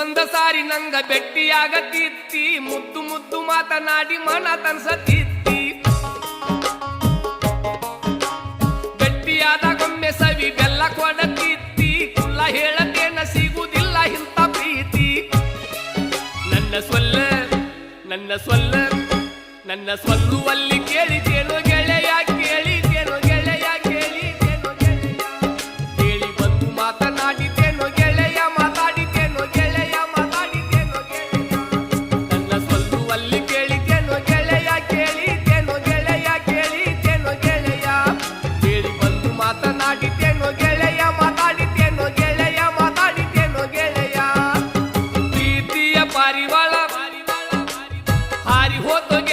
ಒಂದ ಸಾರಿ ನಂಗ ಭೆಟ್ಟಿಯಾಗತ್ತಿತ್ತಿ ಮುದ್ದು ಮುದ್ದು ಮಾತನಾಡಿ ಮನ ತನ್ಸತ್ತಿತ್ತಿ ಗಟ್ಟಿಯಾದಾಗೊಮ್ಮೆ ಸವಿ ಬೆಲ್ಲ ಕೊಡತಿತ್ತಿ. ಕುಲ್ಲ ಹೇಳತೇನ ಸಿಗುವುದಿಲ್ಲ ಇಂಥ ಪ್ರೀತಿ. ನನ್ನ ಸೊಲ್ಲ ನನ್ನ ಸೊಲ್ಲ, ನನ್ನ ಸೊಲ್ಲುವಲ್ಲಿ ಕೇಳಿದೇನೋ what the